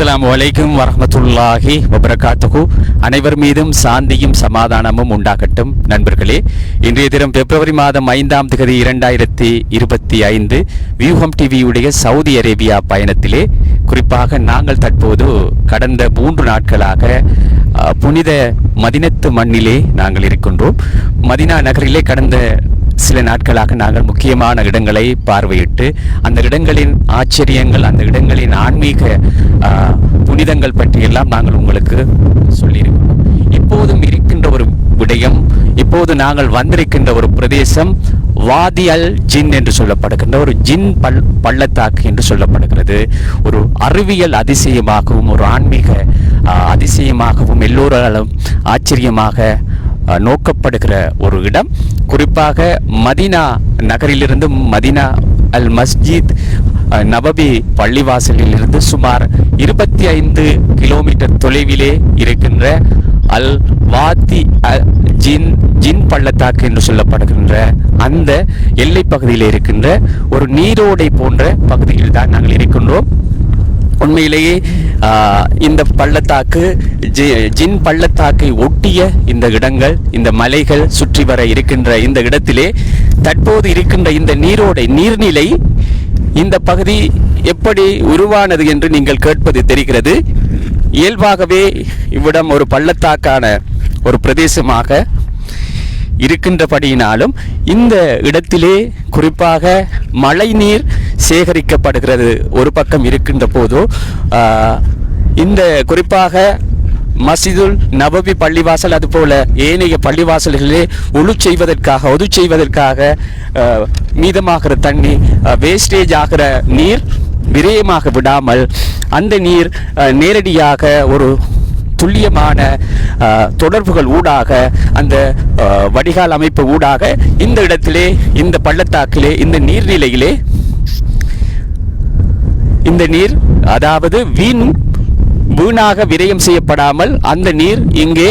அஸ்லாம் வலைக்கும் வரமத்துல்லாஹி வபரகாத்துகு அனைவர் மீதும் சாந்தியும் சமாதானமும் உண்டாகட்டும் நண்பர்களே. இன்றைய தினம் பிப்ரவரி மாதம் ஐந்தாம் தேதி இரண்டாயிரத்தி இருபத்தி ஐந்து வியூகம் டிவியுடைய சவுதி அரேபியா பயணத்திலே குறிப்பாக நாங்கள் தற்போது கடந்த மூன்று நாட்களாக புனித மதினத்து மண்ணிலே நாங்கள் இருக்கின்றோம். மதினா நகரிலே கடந்த சில நாட்களாக நாங்கள் முக்கியமான இடங்களை பார்வையிட்டு அந்த இடங்களின் ஆச்சரியங்கள் அந்த இடங்களின் ஆன்மீக புனிதங்கள் பற்றியெல்லாம் நாங்கள் உங்களுக்கு சொல்லியிருக்கிறோம். இப்போதும் இருக்கின்ற ஒரு விடயம் இப்போது நாங்கள் வந்திருக்கின்ற ஒரு பிரதேசம் வாதி அல் ஜின் என்று சொல்லப்படுகின்ற ஒரு ஜின் பல் பள்ளத்தாக்கு என்று சொல்லப்படுகிறது. ஒரு அறிவியல் அதிசயமாகவும் ஒரு ஆன்மீக அதிசயமாகவும் எல்லோராலும் ஆச்சரியமாக நோக்கப்படுகிற ஒரு இடம். குறிப்பாக மதினா நகரிலிருந்து மதினா அல் மஸ்ஜித் நபபி பள்ளிவாசலில் இருந்து சுமார் இருபத்தி ஐந்து கிலோமீட்டர் தொலைவிலே இருக்கின்ற அல் வாத்தி ஜின் ஜின் பள்ளத்தாக்கு என்று சொல்லப்படுகின்ற அந்த எல்லை பகுதியில் இருக்கின்ற ஒரு நீரோடை போன்ற பகுதியில் தான் நாங்கள் இருக்கின்றோம். உண்மையிலேயே இந்த பள்ளத்தாக்கு ஜி- ஜின் பள்ளத்தாக்கை ஒட்டிய இந்த இடங்கள் இந்த மலைகள் சுற்றி வர இருக்கின்ற இந்த இடத்திலே தற்போது இருக்கின்ற இந்த நீரோடை நீர்நிலை இந்த பகுதி எப்படி உருவானது என்று நீங்கள் கேட்பது தெரிகிறது. இயல்பாகவே இவ்விடம் ஒரு பள்ளத்தாக்கான ஒரு பிரதேசமாக இருக்கின்றபடியினாலும் இந்த இடத்திலே குறிப்பாக மழைநீர் சேகரிக்கப்படுகிறது. ஒரு பக்கம் இருக்கின்ற போதோ இந்த குறிப்பாக மசிதுல் நபவி பள்ளிவாசல் அதுபோல ஏனைய பள்ளிவாசல்களிலே ஒழு செய்வதற்காக ஒது செய்வதற்காக மீதமாகிற தண்ணி வேஸ்டேஜ் ஆகிற நீர் விரயமாக விடாமல் அந்த நீர் நேரடியாக ஒரு துல்லியமான தொடர்புகள் ஊடாக அந்த வடிகால் அமைப்பு ஊடாக இந்த இடத்திலே இந்த பள்ளத்தாக்கிலே இந்த நீர்நிலையிலே இந்த நீர் அதாவது வீண் வீணாக விரயம் செய்யப்படாமல் அந்த நீர் இங்கே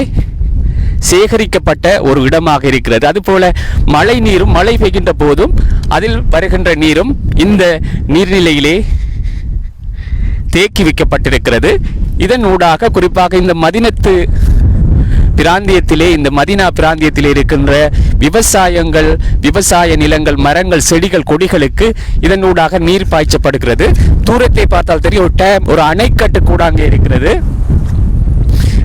சேகரிக்கப்பட்ட ஒரு இடமாக இருக்கிறது. அதுபோல மழை நீரும் மழை பெய்கின்ற போதும் அதில் வருகின்ற நீரும் இந்த நீர்நிலையிலே தேக்கி வைக்கப்பட்டிருக்கிறது. இதன் ஊடாக குறிப்பாக இந்த மதினத்து பிராந்தியத்திலே இந்த மதினா பிராந்தியத்திலே இருக்கின்ற விவசாயங்கள் விவசாய நிலங்கள் மரங்கள் செடிகள் கொடிகளுக்கு இதன் ஊடாக நீர் பாய்ச்சப்படுகிறது. தூரத்தை பார்த்தால் தெரியும் ஒரு டேம் ஒரு அணைக்கட்டு கூட அங்கே இருக்கிறது.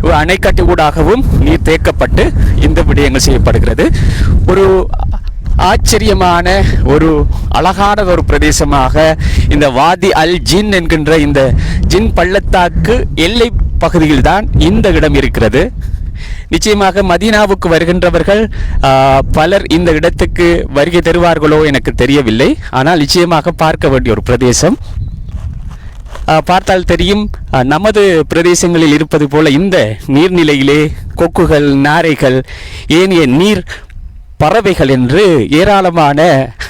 ஒரு அணைக்கட்டு ஊடாகவும் நீர் தேக்கப்பட்டு இந்த விடயங்கள் செய்யப்படுகிறது. ஒரு ஆச்சரியமான ஒரு அழகான ஒரு பிரதேசமாக இந்த வாதி அல் ஜின் என்கின்ற இந்த ஜின் பள்ளத்தாக்கு எல்லை பகுதியில் தான் இந்த இடம் இருக்கிறது. நிச்சயமாக மதீனாவுக்கு வருகின்றவர்கள் பலர் இந்த இடத்துக்கு வருகை தருவார்களோ எனக்கு தெரியவில்லை. ஆனால் நிச்சயமாக பார்க்க வேண்டிய ஒரு பிரதேசம். பார்த்தால் தெரியும் நமது பிரதேசங்களில் இருப்பது போல இந்த நீர்நிலையிலே கொக்குகள் நாரைகள் ஏனைய நீர் பறவைகள் என்று ஏராளமான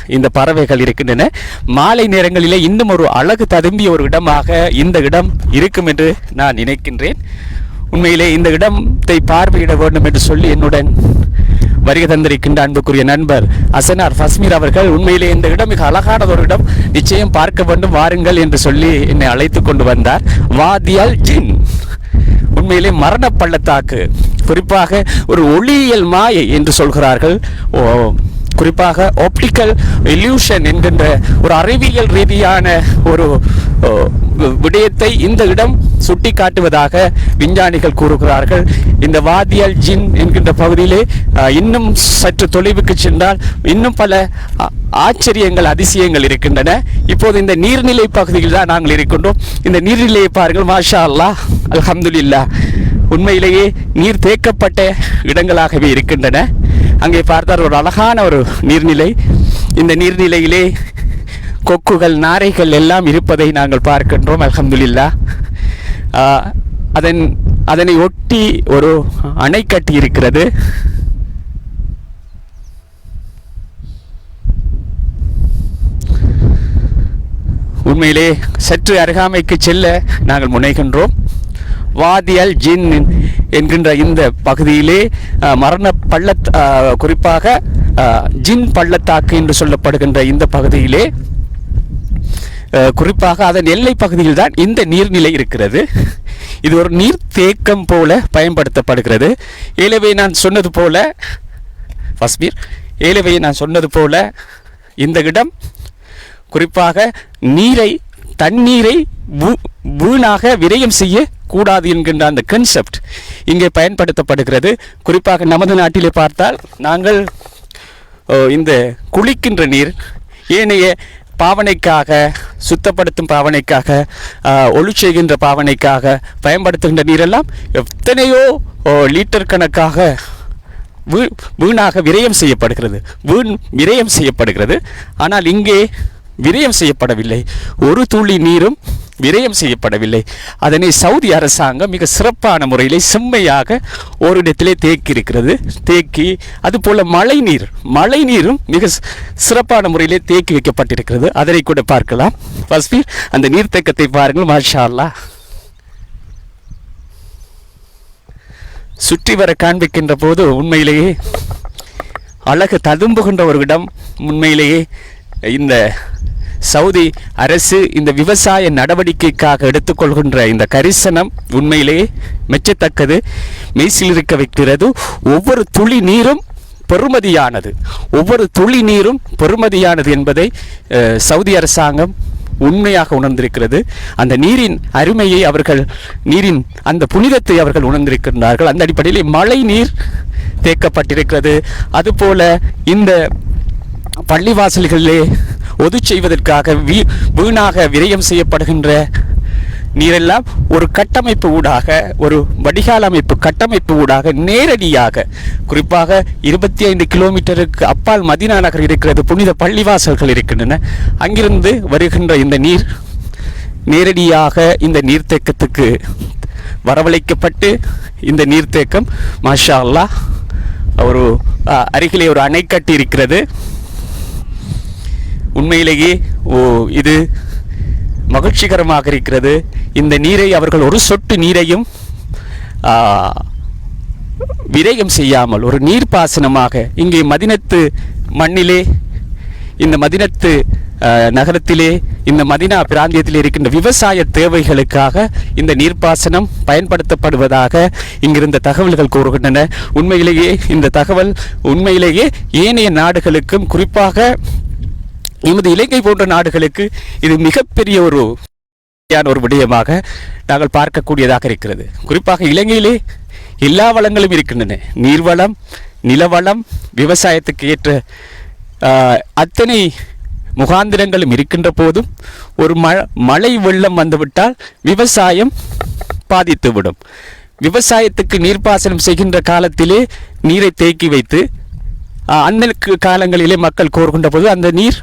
இந்த பறவைகள் இருக்கின்றன. மாலை நேரங்களிலே இன்னும் ஒரு அழகு ததும்பிய ஒரு இடமாக இந்த இடம் இருக்கும் என்று நான் நினைக்கின்றேன். உண்மையிலே இந்த இடத்தை பார்வையிட வேண்டும் என்று சொல்லி என்னுடன் வருகை தந்திருக்கின்ற அன்புக்குரிய நண்பர் அசனார் ஃபஸ்மீர் அவர்கள் உண்மையிலே இந்த இடம் மிக அழகான ஒரு இடம். நிச்சயம் பார்க்க வேண்டும் வாருங்கள் என்று சொல்லி என்னை அழைத்து கொண்டு வந்தார். வாதியால் ஜின். உண்மையிலே மரண பள்ளத்தாக்கு. குறிப்பாக ஒரு ஒளியியல் மாயை என்று சொல்கிறார்கள். ஓ, குறிப்பாக ஆப்டிக்கல் எல்யூஷன் என்கின்ற ஒரு அறிவியல் ரீதியான ஒரு விடயத்தை இந்த இடம் சுட்டி காட்டுவதாக விஞ்ஞானிகள் கூறுகிறார்கள். இந்த வாதியல் ஜின் என்கின்ற பகுதியிலே இன்னும் சற்று தொலைவுக்கு சென்றால் இன்னும் பல ஆச்சரியங்கள் அதிசயங்கள் இருக்கின்றன. இப்போது இந்த நீர்நிலை பகுதியில் தான் நாங்கள் இருக்கின்றோம். இந்த நீர்நிலையை பாருங்கள் மாஷா அல்லாஹ் அலமதுல்லா உண்மையிலேயே நீர் தேக்கப்பட்ட இடங்களாகவே இருக்கின்றன. அங்கே பார்த்தால் ஒரு அழகான ஒரு நீர்நிலை. இந்த நீர்நிலையிலே கொக்குகள் நாரைகள் எல்லாம் இருப்பதை நாங்கள் பார்க்கின்றோம் அலமதுல்லா அதன் அதனை ஒட்டி ஒரு அணை கட்டி இருக்கிறது உண்மையிலே சற்று அருகாமைக்கு செல்ல நாங்கள் முனைகின்றோம். வாதியல் ஜின் என்கின்ற இந்த பகுதியிலே மரண பள்ளத் குறிப்பாக ஜின் பள்ளத்தாக்கு என்று சொல்லப்படுகின்ற இந்த பகுதியிலே குறிப்பாக அதன் எல்லை பகுதியில் தான் இந்த நீர்நிலை இருக்கிறது. இது ஒரு நீர் தேக்கம் போல பயன்படுத்தப்படுகிறது. ஏலவே நான் சொன்னது போல பஸ்மீர் ஏலவே நான் சொன்னது போல இந்த இடம் குறிப்பாக நீரை தண்ணீரை வீ- வீணாக விரயம் செய்ய கூடாது என்கின்ற அந்த கன்செப்ட் இங்கே பயன்படுத்தப்படுகிறது. குறிப்பாக நமது நாட்டிலே பார்த்தால் நாங்கள் இந்த குளிக்கின்ற நீர் ஏனைய பாவனைக்காக சுத்தப்படுத்தும் பாவனைக்காக ஒளி செய்கின்ற பாவனைக்காக பயன்படுத்துகின்ற நீரெல்லாம் எத்தனையோ லிட்டர் கணக்காக வீ வீணாக விரயம் செய்யப்படுகிறது. வீண் விரயம் செய்யப்படுகிறது. ஆனால் இங்கே விரயம் செய்யப்படவில்லை. ஒரு துளி நீரும் விரயம் செய்யப்படவில்லை. அதனை சவுதி அரசாங்கம் மிக சிறப்பான முறையிலே செம்மையாக ஓரிடத்திலே தேக்கி இருக்கிறது தேக்கி அதுபோல் மழை நீர் மழை நீரும் மிக சிறப்பான முறையிலே தேக்கி வைக்கப்பட்டிருக்கிறது. அதனை கூட பார்க்கலாம். பஸ்பீர் அந்த நீர்த்தேக்கத்தை பாருங்கள் மாஷா அல்லாஹ் சுற்றி வர காண்பிக்கின்ற போது உண்மையிலேயே அழகு ததும்புகின்ற ஒரு இடம் உண்மையிலேயே இந்த சவுதி அரசு இந்த விவசாய நடவடிக்கைக்காக எடுத்துக்கொள்கின்ற இந்த கரிசனம் உண்மையிலேயே மெச்சத்தக்கது. மெய்சில் இருக்க வைக்கிறது. ஒவ்வொரு துளி நீரும் பெறுமதியானது. ஒவ்வொரு துளி நீரும் பெறுமதியானது என்பதை சவுதி அரசாங்கம் உண்மையாக உணர்ந்திருக்கிறது. அந்த நீரின் அருமையை அவர்கள் நீரின் அந்த புனிதத்தை அவர்கள் உணர்ந்திருக்கின்றார்கள். அந்த அடிப்படையில் மழை நீர் தேக்கப்பட்டிருக்கிறது. அதுபோல இந்த பள்ளிவாசல்களிலே ஒது செய்வதற்காக வீ வீணாக விரயம் செய்யப்படுகின்ற நீரெல்லாம் ஒரு கட்டமைப்பு ஊடாக ஒரு வடிகால் அமைப்பு கட்டமைப்பு ஊடாக நேரடியாக குறிப்பாக இருபத்தி ஐந்து கிலோமீட்டருக்கு அப்பால் மதினா நகர் இருக்கிறது புனித பள்ளிவாசல்கள் இருக்கின்றன. அங்கிருந்து வருகின்ற இந்த நீர் நேரடியாக இந்த நீர்த்தேக்கத்துக்கு வரவழைக்கப்பட்டு இந்த நீர்த்தேக்கம் மாஷா அல்லாஹ் ஒரு அருகிலே ஒரு அணை கட்டி இருக்கிறது உண்மையிலேயே ஓ இது மகிழ்ச்சிகரமாக இருக்கிறது இந்த நீரை அவர்கள் ஒரு சொட்டு நீரையும் விரயம் செய்யாமல் ஒரு நீர்ப்பாசனமாக இங்கே மதினத்து மண்ணிலே இந்த மதினத்து நகரத்திலே இந்த மதினா பிராந்தியத்தில் இருக்கின்ற விவசாய தேவைகளுக்காக இந்த நீர்ப்பாசனம் பயன்படுத்தப்படுவதாக இங்கிருந்த தகவல்கள் கூறுகின்றன. உண்மையிலேயே இந்த தகவல் உண்மையிலேயே ஏனைய நாடுகளுக்கும் குறிப்பாக எமது இலங்கை போன்ற நாடுகளுக்கு இது மிகப்பெரிய ஒரு ஒரு விடயமாக நாங்கள் பார்க்கக்கூடியதாக இருக்கிறது. குறிப்பாக இலங்கையிலே எல்லா வளங்களும் இருக்கின்றன. நீர்வளம் நிலவளம் விவசாயத்துக்கு ஏற்ற ஆஹ், அத்தனை முகாந்திரங்களும் இருக்கின்ற போதும் ஒரு ம மழை வெள்ளம் வந்துவிட்டால் விவசாயம் பாதித்துவிடும். விவசாயத்துக்கு நீர்ப்பாசனம் செய்கின்ற காலத்திலே நீரை தேக்கி வைத்து அந்த காலங்களிலே மக்கள் கோர்கின்ற போது அந்த நீர்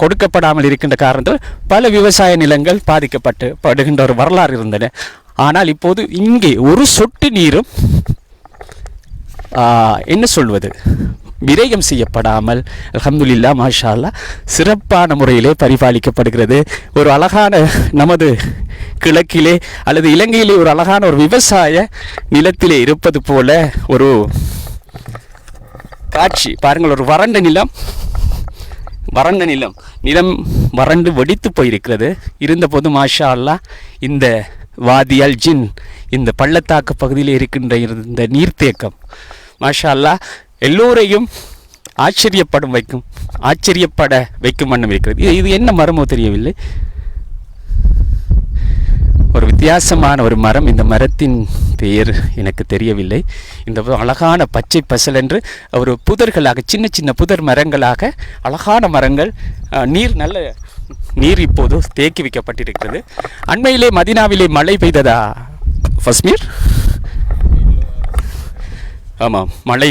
கொடுக்கப்படாமல் இருக்கின்ற காரணத்தில் பல விவசாய நிலங்கள் பாதிக்கப்பட்டு படுகின்ற ஒரு வரலாறு இருந்தன. ஆனால் இப்போது இங்கே ஒரு சொட்டு நீரும் என்ன சொல்வது? விரயம் செய்யப்படாமல் அல்ஹம்துலில்லா மாஷா சிறப்பான முறையிலே பரிபாலிக்கப்படுகிறது. ஒரு அழகான நமது கிழக்கிலே அல்லது இலங்கையிலே ஒரு அழகான ஒரு விவசாய நிலத்திலே இருப்பது போல ஒரு காட்சி. பாருங்கள் ஒரு வறண்ட நிலம். வறண்ட நிலம். நிலம் வறண்டு வெடித்து போயிருக்கிறது. இருந்தபோது மாஷா அல்லாஹ் இந்த வாதி ஜின் இந்த பள்ளத்தாக்கு பகுதியில் இருக்கின்ற இந்த நீர்த்தேக்கம் மாஷா அல்லாஹ் எல்லோரையும் ஆச்சரியப்படும் வைக்கும் ஆச்சரியப்பட வைக்கும் வண்ணம் இருக்கிறது. இது இது என்ன மரமோ தெரியவில்லை. ஒரு வித்தியாசமான ஒரு மரம். இந்த மரத்தின் பெயர் எனக்கு தெரியவில்லை. இந்த அழகான பச்சை பசல் என்று ஒரு புதர்களாக சின்ன சின்ன புதர் மரங்களாக அழகான மரங்கள் நீர் நல்ல நீர் இப்போது தேக்கி வைக்கப்பட்டிருக்கிறது. அண்மையிலே மதினாவிலே மழை பெய்ததா ஃபஸ்மீர் ஆமாம் மழை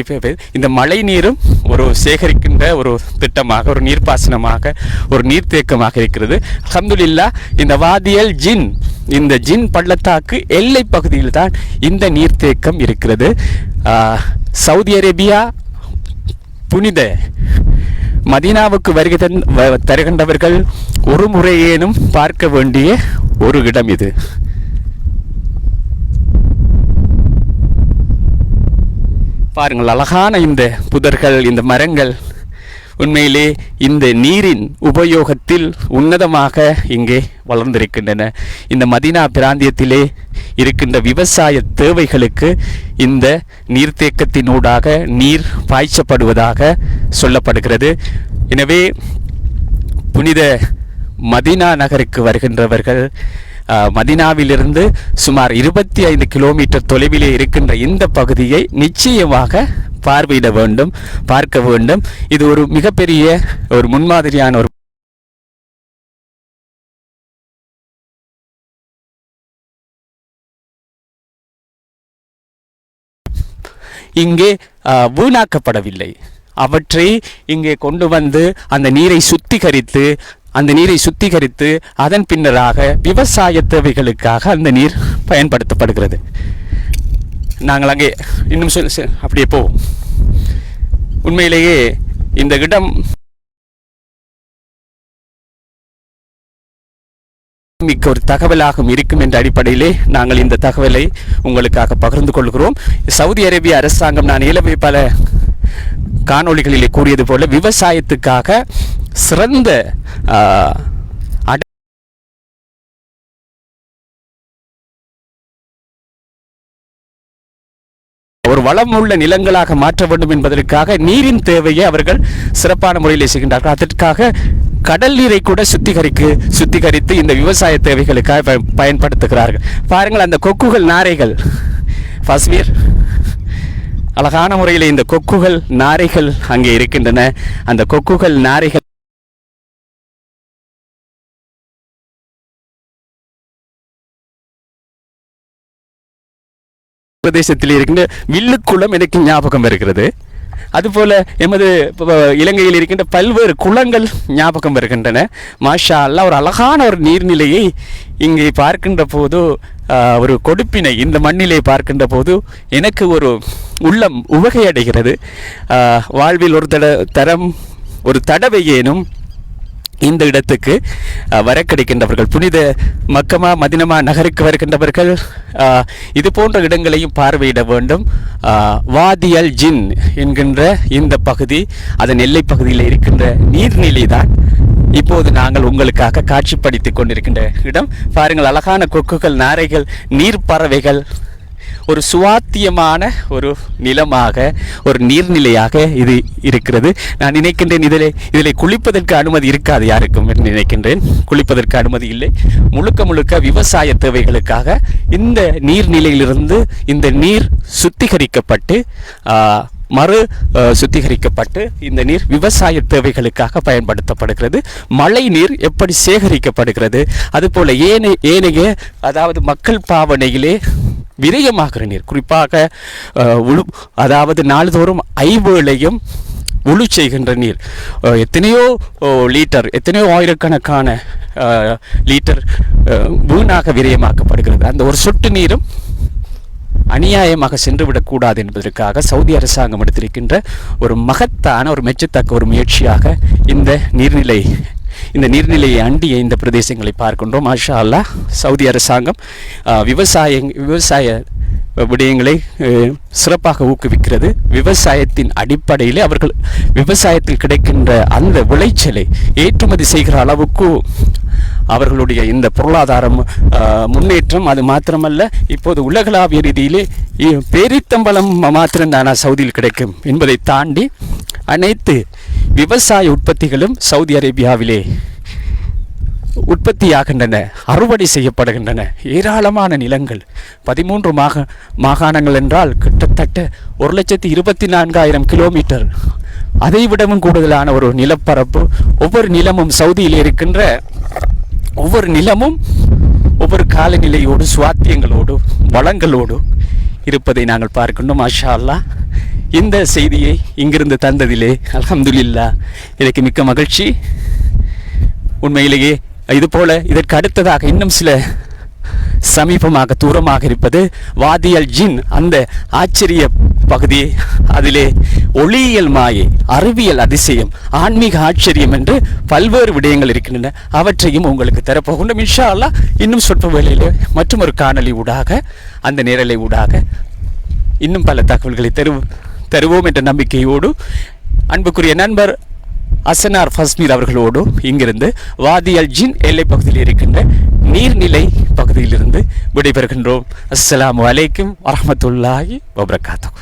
இந்த மழை நீரும் ஒரு சேகரிக்கின்ற ஒரு திட்டமாக ஒரு நீர்ப்பாசனமாக ஒரு நீர்த்தேக்கமாக இருக்கிறது. அஹமதுல்லா இந்த வாதியல் ஜின் இந்த ஜின் பள்ளத்தாக்கு எல்லை பகுதியில் தான் இந்த நீர்த்தேக்கம் இருக்கிறது. சவுதி அரேபியா புனித மதீனாவுக்கு வருகை தந்- தருகின்றவர்கள் ஒரு முறையேனும் பார்க்க வேண்டிய ஒரு இடம் இது. பாருங்கள் அழகான இந்த புதர்கள் இந்த மரங்கள் உண்மையிலே இந்த நீரின் உபயோகத்தில் உன்னதமாக இங்கே வளர்ந்திருக்கின்றன. இந்த மதினா பிராந்தியத்திலே இருக்கின்ற விவசாய தேவைகளுக்கு இந்த நீர்த்தேக்கத்தினூடாக நீர் பாய்ச்சப்படுவதாக சொல்லப்படுகிறது. எனவே புனித மதினா நகருக்கு வருகின்றவர்கள் மதினாவிலிருந்து சுமார் இருபத்தி ஐந்து கிலோமீட்டர் தொலைவிலே இருக்கின்ற இந்த பகுதியை நிச்சயமாக பார்வையிட வேண்டும் பார்க்க வேண்டும். இது ஒரு மிகப்பெரிய ஒரு முன்மாதிரியான ஒரு இங்கே வீணாக்கப்படவில்லை. அவற்றை இங்கே கொண்டு வந்து அந்த நீரை சுத்திகரித்து அந்த நீரை சுத்திகரித்து அதன் பின்னராக விவசாய தேவைகளுக்காக அந்த நீர் பயன்படுத்தப்படுகிறது. நாங்கள் அங்கே இன்னும் சொல் அப்படியே போவோம். உண்மையிலேயே இந்த இடம் மிக்க ஒரு தகவலாகவும் இருக்கும் என்ற அடிப்படையிலே நாங்கள் இந்த தகவலை உங்களுக்காக பகிர்ந்து கொள்கிறோம். சவுதி அரேபிய அரசாங்கம் நான் இலவை பல காணொளிகளிலே கூறியது போல விவசாயத்துக்காக சிறந்த ஒரு வளம் உள்ள நிலங்களாக மாற்ற வேண்டும் என்பதற்காக நீரின் தேவையை அவர்கள் சிறப்பான முறையில் செய்கின்றார்கள். அதற்காக கடல் நீரை கூட சுத்திகரிக்கு சுத்திகரித்து இந்த விவசாய தேவைகளுக்காக பயன்படுத்துகிறார்கள். பாருங்கள் அந்த கொக்குகள் நாரைகள். பஸ்வீர் அழகான முறையில் இந்த கொக்குகள் நாரைகள் அங்கே இருக்கின்றன. அந்த கொக்குகள் நாரைகள் பிரதேசத்தில் இருக்கின்ற வில்லுக்குளம் எனக்கு ஞாபகம் வருகிறது. அதுபோல் எமது இலங்கையில் இருக்கின்ற பல்வேறு குளங்கள் ஞாபகம் வருகின்றன. மாஷா அல்லா ஒரு அழகான ஒரு நீர்நிலையை இங்கே பார்க்கின்ற போது ஒரு கொடுப்பினை இந்த மண்ணிலே பார்க்கின்ற போது எனக்கு ஒரு உள்ளம் உவகை அடைகிறது வாழ்வில் ஒரு தட தரம் ஒரு தடவையேனும் இந்த இடத்துக்கு வர கிடைக்கின்றவர்கள் புனித மக்கமா மதினமா நகருக்கு வருகின்றவர்கள் இது போன்ற இடங்களையும் பார்வையிட வேண்டும். வாதியல் ஜின் என்கின்ற இந்த பகுதி அதன் எல்லை பகுதியில் இருக்கின்ற நீர்நிலை தான் இப்போது நாங்கள் உங்களுக்காக காட்சிப்படுத்திக் கொண்டிருக்கின்ற இடம். பாருங்கள் அழகான கொக்குகள் நாரைகள் நீர் பறவைகள் ஒரு சுவாத்தியமான ஒரு நிலமாக ஒரு நீர்நிலையாக இது இருக்கிறது. நான் நினைக்கின்றேன் இதிலே இதிலே குளிப்பதற்கு அனுமதி இருக்காது யாருக்கும் என்று நினைக்கின்றேன். குளிப்பதற்கு அனுமதி இல்லை. முழுக்க முழுக்க விவசாய தேவைகளுக்காக இந்த நீர்நிலையிலிருந்து இந்த நீர் சுத்திகரிக்கப்பட்டு மறு சுத்திகரிக்கப்பட்டு இந்த நீர் விவசாய தேவைகளுக்காக பயன்படுத்தப்படுகிறது. மழை நீர் எப்படி சேகரிக்கப்படுகிறது? அதுபோல் ஏனைய ஏனைய அதாவது மக்கள் பாவனையிலே விரயமாகிற நீர் குறிப்பாக உழு அதாவது நாள்தோறும் ஐவேளையும் உழு செய்கின்ற நீர். எத்தனையோ லீட்டர் எத்தனையோ ஆயிரக்கணக்கான லீட்டர் லிட்டர் வீணாக விரயமாக்கப்படுகிறது. அந்த ஒரு சொட்டு நீரும் அநியாயமாக சென்றுவிடக்கூடாது என்பதற்காக சவுதி அரசாங்கம் எடுத்திருக்கின்ற ஒரு மகத்தான ஒரு மெச்சத்தக்க ஒரு முயற்சியாக இந்த நீர்நிலை இந்த நீர்நிலையை அண்டிய இந்த பிரதேசங்களை பார்க்கின்றோம். மாஷா அல்லாஹ் சவுதி அரசாங்கம் ஆஹ், விவசாய விவசாய விடயங்களை சிறப்பாக ஊக்குவிக்கிறது. விவசாயத்தின் அடிப்படையில் அவர்கள் விவசாயத்தில் கிடைக்கின்ற அந்த விளைச்சலை ஏற்றுமதி செய்கிற அளவுக்கு அவர்களுடைய இந்த பொருளாதாரம் ஆஹ், முன்னேற்றம். அது மாத்திரமல்ல இப்போது உலகளாவிய ரீதியிலே பேரித்தம்பலம் மாத்திரம்தானா சவுதியில் கிடைக்கும் என்பதை தாண்டி அனைத்து விவசாய உற்பத்திகளும் சவுதி அரேபியாவிலே உற்பத்தியாகின்றன அறுவடை செய்யப்படுகின்றன. ஏராளமான நிலங்கள் பதிமூன்று மாக மாகாணங்கள் என்றால் கிட்டத்தட்ட ஒரு லட்சத்தி இருபத்தி நான்காயிரம் கிலோமீட்டர். அதை விடவும் கூடுதலான ஒரு நிலப்பரப்பு ஒவ்வொரு நிலமும் சவுதியில் இருக்கின்ற ஒவ்வொரு நிலமும் ஒவ்வொரு காலநிலையோடு சுவாத்தியங்களோடு வளங்களோடு இருப்பதை நாங்கள் பார்க்கின்றோம். மாஷா அல்லாஹ். இந்த செய்தியை இங்கிருந்து தந்ததிலே அலமதுல்லா எனக்கு மிக்க மகிழ்ச்சி. உண்மையிலேயே இதுபோல இதற்கு அடுத்ததாக இன்னும் சில சமீபமாக தூரமாக இருப்பது வாதியல் ஜின் அந்த ஆச்சரிய பகுதி. அதிலே ஒளியியல் மாயை அறிவியல் அதிசயம் ஆன்மீக ஆச்சரியம் என்று பல்வேறு விடயங்கள் இருக்கின்றன. அவற்றையும் உங்களுக்கு தரப்போகின்றோம். இன்ஷா அல்லாஹ் இன்னும் சொற்ப வேளையிலே மற்றும் ஒரு காணொலி ஊடாக அந்த நேரலை ஊடாக இன்னும் பல தகவல்களை தரு தருவோம் என்ற நம்பிக்கையோடு அன்புக்குரிய நண்பர் அசனார் ஃபஸ்மீர் அவர்களோடு இங்கிருந்து வாதியல் ஜின் எல்லை பகுதியில் இருக்கின்ற நீர்நிலை பகுதியிலிருந்து விடைபெறுகின்றோம். அஸ்லாம் வலைக்கும் வரமத்துல்லாஹி வபரகாத்துஹு.